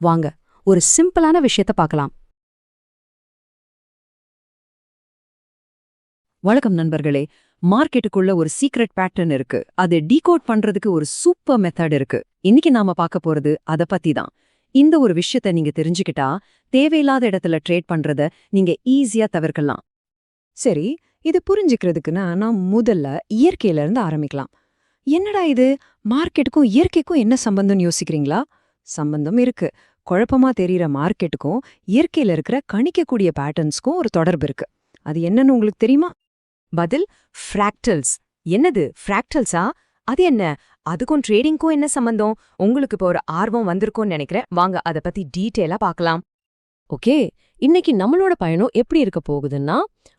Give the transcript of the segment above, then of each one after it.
வாங்க ஒரு சிம்பிளான விஷயத்த பார்க்கலாம். வணக்கம் நண்பர்களே. மார்க்கெட்டுக்குள்ள ஒரு சீக்ரெட் பேட்டர்ன் இருக்கு. அதை டீகோட் பண்றதுக்கு ஒரு சூப்பர் மெத்தட் இருக்கு. இன்னைக்கு நாம பார்க்க போறது அத பத்தி தான். இந்த ஒரு விஷயத்த நீங்க தெரிஞ்சுக்கிட்டா தேவையில்லாத இடத்துல ட்ரேட் பண்றத நீங்க ஈஸியா தவிர்க்கலாம். சரி இது புரிஞ்சுக்கிறதுக்குன்னா நான் முதல்ல இயற்கையில இருந்து ஆரம்பிக்கலாம். என்னடா இது? மார்க்கெட்டுக்கும் இயற்கைக்கும் என்ன சம்பந்தம்னு யோசிக்கிறீங்களா? சம்பந்தம் இருக்கு. குழப்பமா தெரியற மார்க்கெட்டுக்கும் இயற்கையில இருக்கிற கணிக்கக்கூடிய பேட்டர்ன்ஸ்க்கும் ஒரு தொடர்பு இருக்கு. அது என்னன்னு உங்களுக்கு தெரியுமா? பதில் ஃப்ராக்டல்ஸ் என்னது? ஃப்ராக்டல்ஸா அது என்ன? அதுக்கும் ட்ரேடிங்க்கும் என்ன சம்பந்தம்? உங்களுக்கு இப்போ ஒரு ஆர்வம் வந்திருக்கும்னு நினைக்கிறேன். வாங்க அத பத்தி டீட்டெயிலா பார்க்கலாம். ஓகே இன்னைக்கு நம்மளோட பயணம் எப்படி இருக்க போகுதுன்னா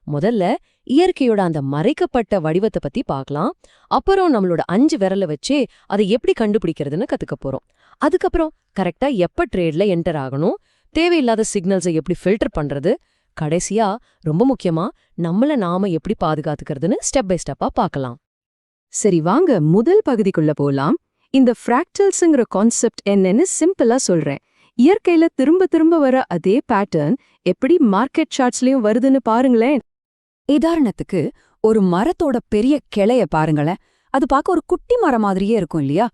முதல்ல இயற்கையோட அந்த மறைக்கப்பட்ட வடிவத்தை பத்தி பார்க்கலாம் அப்புறம் நம்மளோட அஞ்சு விரல வச்சே அதை எப்படி கண்டுபிடிக்கிறதுன்னு கத்துக்க போறோம். அதுக்கப்புறம் கரெக்டா எப்ப ட்ரேட்ல என்டர் ஆகணும் தேவையில்லாத சிக்னல்ஸை எப்படி ஃபில்டர் பண்றது கடைசியா ரொம்ப முக்கியமா நம்மள நாம எப்படி பாதுகாத்துக்கிறதுன்னு ஸ்டெப் பை ஸ்டெப்பா பார்க்கலாம் சரி வாங்க முதல் பகுதிக்குள்ள போலாம். இந்த ஃப்ராக்டல்ஸுங்கிற கான்செப்ட் என்னன்னு சிம்பிளா சொல்றேன். இயற்கையில திரும்ப திரும்ப வர அதே பேட்டர்ன் எப்படி மார்க்கெட் சார்ட்ஸ்லயும் வருதுன்னு பாருங்களேன். உதாரணத்துக்கு ஒரு மரத்தோட பெரிய கிளைய பாருங்களேன். அது பார்க்க ஒரு குட்டி மரம் மாதிரியே இருக்கும் இல்லையா?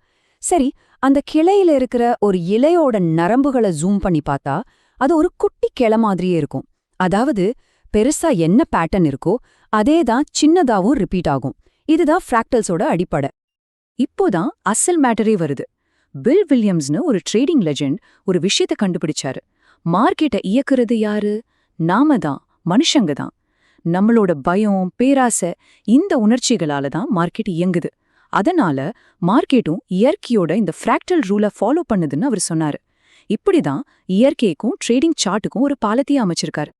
சரி அந்த கிளையில இருக்கிற ஒரு இலையோட நரம்புகளை ஜூம் பண்ணி பார்த்தா அது ஒரு குட்டி கிளை மாதிரியே இருக்கும். அதாவது பெருசா என்ன பேட்டர்ன் இருக்கோ அதே தான் சின்னதாவும் ரிப்பீட் ஆகும். இதுதான் ஃப்ராக்டல்ஸோட அடிப்படை. இப்போதான் அசல் மேட்டரே வருது. பில் வில்லியம்ஸ்னு ஒரு ட்ரேடிங் லெஜெண்ட் ஒரு விஷயத்த கண்டுபிடிச்சாரு. மார்க்கெட்டை இயக்குறது யாரு? நாம தான் மனுஷங்க தான். நம்மளோட பயம் பேராசை இந்த உணர்ச்சிகளால தான் மார்க்கெட் இயங்குது. அதனால மார்க்கெட்டும் இயற்கையோட இந்த ஃப்ராக்டல் ரூலை ஃபாலோ பண்ணுதுன்னு அவர் சொன்னாரு. இப்படிதான் இயற்கைக்கும் ட்ரேடிங் சார்ட்டுக்கும் ஒரு பாலத்தையே அமைச்சிருக்காரு.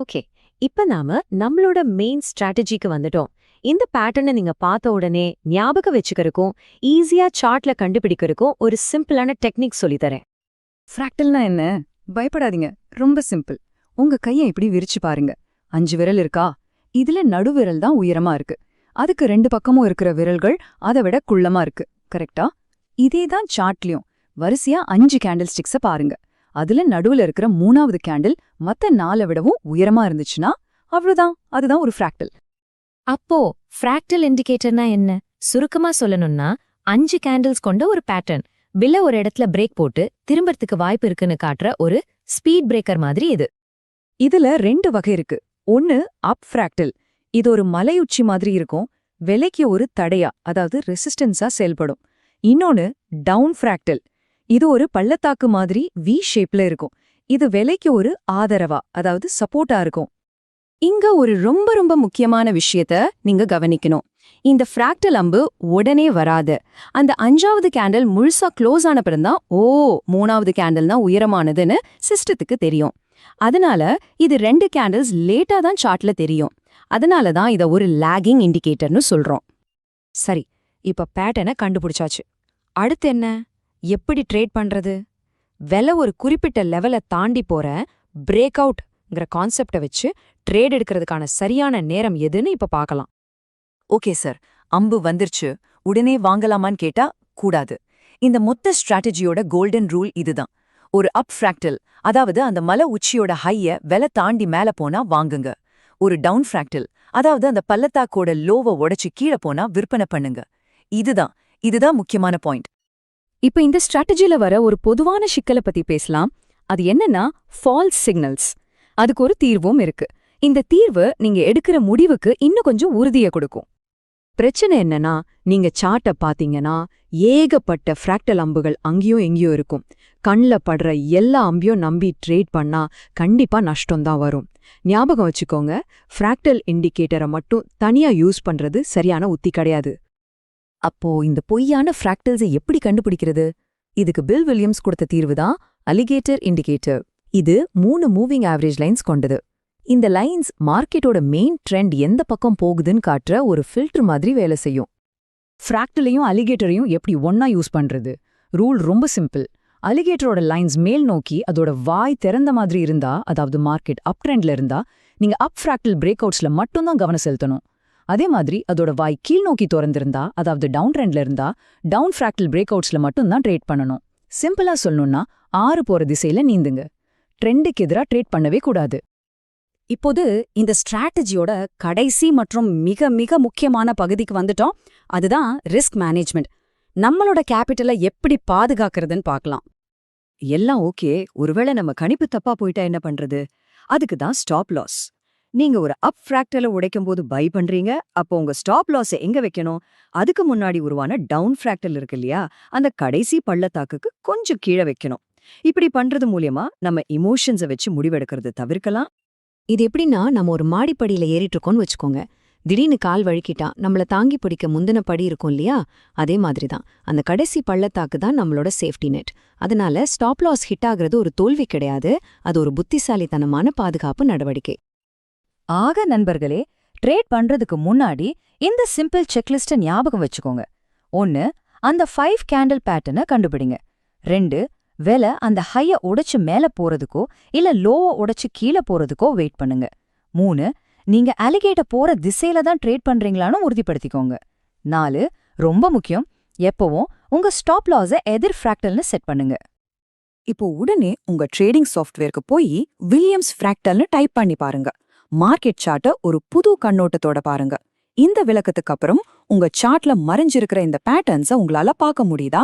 ஓகே இப்ப நாம நம்மளோட மெயின் ஸ்ட்ராட்டஜிக்கு வந்துட்டோம். இந்த பேட்டர்னை நீங்க பார்த்த உடனே ஞாபகம் வச்சுக்கிறதுக்கும் ஈஸியா சார்ட்ல கண்டுபிடிக்கிறதுக்கும் ஒரு சிம்பிளான டெக்னிக் சொல்லித்தரேன் ஃப்ராக்டல்னா என்ன? பயப்படாதீங்க. ரொம்ப சிம்பிள் உங்க கையை இப்படி விரிச்சு பாருங்க. அஞ்சு விரல் இருக்கா? இதுல நடுவிரல் தான் உயரமா இருக்கு. அதுக்கு ரெண்டு பக்கமும் இருக்கிற விரல்கள் அதை விட குள்ளமா இருக்கு. கரெக்டா இதே தான் சார்ட்லயும் வரிசையா அஞ்சு கேண்டில் ஸ்டிக்ஸ பாருங்க. அதுல நடுவுல இருக்கிற மூணாவது கேண்டில் மத்த நாலை விடவும் உயரமா இருந்துச்சுன்னா அவ்வளவுதான். அதுதான் ஒரு ஃப்ராக்டல் அப்போ ஃப்ராக்டல் இண்டிகேட்டர்னா என்ன? சுருக்கமா சொல்லணும்னா அஞ்சு கேண்டில்ஸ் கொண்ட ஒரு பேட்டர்ன் பில்ல ஒரு இடத்துல பிரேக் போட்டு திரும்பறதுக்கு வாய்ப்பு இருக்குன்னு காட்டுற ஒரு ஸ்பீட் பிரேக்கர் மாதிரி இது. இதுல ரெண்டு வகை இருக்கு. ஒன்னு அப் ஃப்ராக்டல் இது ஒரு மலையுச்சி மாதிரி இருக்கும். விலைக்கு ஒரு தடையா அதாவது ரெசிஸ்டன்ஸா செயல்படும். இன்னொன்னு டவுன் ஃப்ராக்டல் இது ஒரு பள்ளத்தாக்கு மாதிரி வி ஷேப்ல இருக்கும். இது விலைக்கு ஒரு ஆதரவா அதாவது சப்போர்ட்டா இருக்கும். இங்க ஒரு ரொம்ப ரொம்ப முக்கியமான விஷயத்த நீங்க கவனிக்கணும். இந்த ஃப்ராக்டல் அம்பு உடனே வராது. அந்த அஞ்சாவது கேண்டில் முழுசா க்ளோஸ் ஆன பிறந்தான் ஓ மூணாவது கேண்டில் தான் உயரமானதுன்னு சிஸ்டத்துக்கு தெரியும். அதனால இது ரெண்டு கேண்டில்ஸ் லேட்டா தான் சார்ட்ல தெரியும். அதனால தான் இத ஒரு லேகிங் இண்டிகேட்டர்னு சொல்றோம். சரி இப்ப பேட்டனை கண்டுபிடிச்சாச்சு. அடுத்து என்ன? எப்படி ட்ரேட் பண்றது? விலை ஒரு குறிப்பிட்ட லெவலை தாண்டி போற பிரேக் அவுட் அவுட்ங்கிற கான்செப்டை வச்சு ட்ரேட் எடுக்கிறதுக்கான சரியான நேரம் எதுன்னு இப்ப பார்க்கலாம் ஓகே சார். அம்பு வந்துருச்சு. உடனே வாங்கலாமான்னு கேட்டா கூடாது. இந்த மொத்த ஸ்ட்ராட்டஜியோட கோல்டன் ரூல் இதுதான். ஒரு அப் ஃப்ராக்டல் அதாவது அந்த மலை உச்சியோட ஹைய விலை தாண்டி மேல போனா வாங்குங்க. ஒரு டவுன் ஃப்ராக்டல் அதாவது அந்த பள்ளத்தாக்கோட லோவை உடைச்சு கீழே போனா விற்பனை பண்ணுங்க. இதுதான். இதுதான் முக்கியமான பாயிண்ட் இப்ப இந்த ஸ்ட்ராட்டஜில வர ஒரு பொதுவான சிக்கலை பத்தி பேசலாம். அது என்னன்னா ஃபால்ஸ் சிக்னல்ஸ் அதுக்கு ஒரு தீர்வும் இருக்கு. இந்த தீர்வு நீங்க எடுக்கிற முடிவுக்கு இன்னும் கொஞ்சம் உறுதியை கொடுக்கும். பிரச்சனை என்னன்னா நீங்க சார்ட்ட பாத்தீங்கன்னா ஏகப்பட்ட ஃப்ராக்டல் அம்புகள் அங்கேயும் எங்கேயும் இருக்கும். கண்ல படுற எல்லா அம்பையும் நம்பி ட்ரேட் பண்ணா கண்டிப்பா நஷ்டம்தான் வரும். ஞாபகம் வச்சுக்கோங்க ஃப்ராக்டல் இண்டிகேட்டரை மட்டும் தனியா யூஸ் பண்றது சரியான உத்தி கிடையாது. அப்போ இந்த பொய்யான ஃப்ராக்டல்ஸை எப்படி கண்டுபிடிக்கிறது? இதுக்கு பில் வில்லியம்ஸ் கொடுத்த தீர்வு தான் அலிகேட்டர் இண்டிகேட்டர் இது மூணு மூவிங் ஆவரேஜ் லைன்ஸ் கொண்டது. இந்த லைன்ஸ் மார்க்கெட்டோட மெயின் ட்ரெண்ட் எந்த பக்கம் போகுதுன்னு காட்டுற ஒரு ஃபில்டர் மாதிரி வேலை செய்யும். ஃப்ராக்டலையும் அலிகேட்டரையும் எப்படி ஒன்னா யூஸ் பண்றது? ரூல் ரொம்ப சிம்பிள் அலிகேட்டரோட லைன்ஸ் மேல் நோக்கி அதோட வாய் திறந்த மாதிரி இருந்தா அதாவது மார்க்கெட் அப் ட்ரெண்ட்ல இருந்தா நீங்க அப் ஃப்ராக்டல் பிரேக் அவுட்ஸ்ல மட்டும்தான் கவனம் செலுத்தணும். அதே மாதிரி அதோட வாய் கீழ் நோக்கி திறந்திருந்தா அதாவது டவுன் ட்ரெண்ட்ல இருந்தா டவுன் ஃப்ராக்டல் பிரேக் அவுட்ஸ்ல மட்டும்தான் ட்ரேட் பண்ணணும். சிம்பிளா சொல்லணும்னா ஆறு போற திசையில நீந்துங்க. ட்ரெண்டுக்கு எதிரா ட்ரேட் பண்ணவே கூடாது. இப்போது இந்த ஸ்ட்ராட்டஜியோட கடைசி மற்றும் மிக மிக முக்கியமான பகுதிக்கு வந்துட்டோம். அதுதான் ரிஸ்க் மேனேஜ்மெண்ட் நம்மளோட கேபிட்டலை எப்படி பாதுகாக்கிறதுன்னு பார்க்கலாம். எல்லாம் ஓகே. ஒருவேளை நம்ம கணிப்பு தப்பா போயிட்டா என்ன பண்றது? அதுக்கு தான் ஸ்டாப் லாஸ் நீங்க ஒரு அப் ஃப்ராக்டல உடைக்கும் போது பை பண்றீங்க. அப்போ உங்க ஸ்டாப் லாஸை எங்க வைக்கணும்? அதுக்கு முன்னாடி உருவான டவுன் ஃப்ராக்டல் இருக்கு இல்லையா? அந்த கடைசி பள்ளத்தாக்குக்கு கொஞ்சம் கீழே வைக்கணும். இப்படி பண்றது மூலியமா நம்ம இமோஷன்ஸை வச்சு முடிவெடுக்கிறது தவிர்க்கலாம். இது எப்படின்னா நம்ம ஒரு மாடிப்படியில ஏறிட்டு இருக்கோம்னு வச்சுக்கோங்க. திடீர்னு கால் வழுக்கிட்டா நம்மள தாங்கி பிடிக்க முந்தின படி இருக்கும் இல்லையா? அதே மாதிரி தான் அந்த கடைசி பள்ளத்தாக்கு தான் நம்மளோட சேஃப்டி நெட். அதனால ஸ்டாப் லாஸ் ஹிட் ஆகுறது ஒரு தோல்வி கிடையாது. அது ஒரு புத்திசாலித்தனமான பாதுகாப்பு நடவடிக்கை. ஆக நண்பர்களே ட்ரேட் பண்றதுக்கு முன்னாடி இந்த சிம்பிள் செக்லிஸ்ட ஞாபகம் வச்சுக்கோங்க. ஒன்னு அந்த ஃபைவ் கேண்டில் பேட்டர்னை கண்டுபிடிங்க. ரெண்டு விலை அந்த ஹைய உடைச்சு மேல போறதுக்கோ இல்ல லோவ உடைச்சு கீழே போறதுக்கோ வெயிட் பண்ணுங்க. மூணு நீங்க அலிகேட்ட போற திசையில தான் ட்ரேட் பண்றீங்களான்னு உறுதிப்படுத்திக்கோங்க. நாலு ரொம்ப முக்கியம் எப்பவும் உங்க ஸ்டாப் லாஸை எதிர் ஃப்ராக்டல்னு செட் பண்ணுங்க. இப்போ உடனே உங்க ட்ரேடிங் சாஃப்ட்வேருக்கு போய் வில்லியம்ஸ் ஃப்ராக்டல்னு டைப் பண்ணி பாருங்க. மார்க்கெட் சார்ட்டை ஒரு புது கண்ணோட்டத்தோட பாருங்க. இந்த விளக்கத்துக்கு அப்புறம் உங்க சார்ட்ல மறைஞ்சிருக்கிற இந்த பேட்டர்ன்ஸை உங்களால பார்க்க முடியுதா?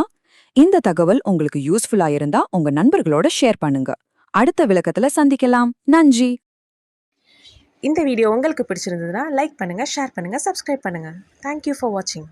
இந்த தகவல் உங்களுக்கு யூஸ்ஃபுல்லா இருந்தா உங்க நண்பர்களோட ஷேர் பண்ணுங்க. அடுத்த விளக்கத்துல சந்திக்கலாம். நன்றி. இந்த வீடியோ உங்களுக்கு பிடிச்சிருந்ததுன்னா லைக் பண்ணுங்க ஷேர் பண்ணுங்க சப்ஸ்கிரைப் பண்ணுங்க. தேங்க்யூ ஃபார் வாட்சிங்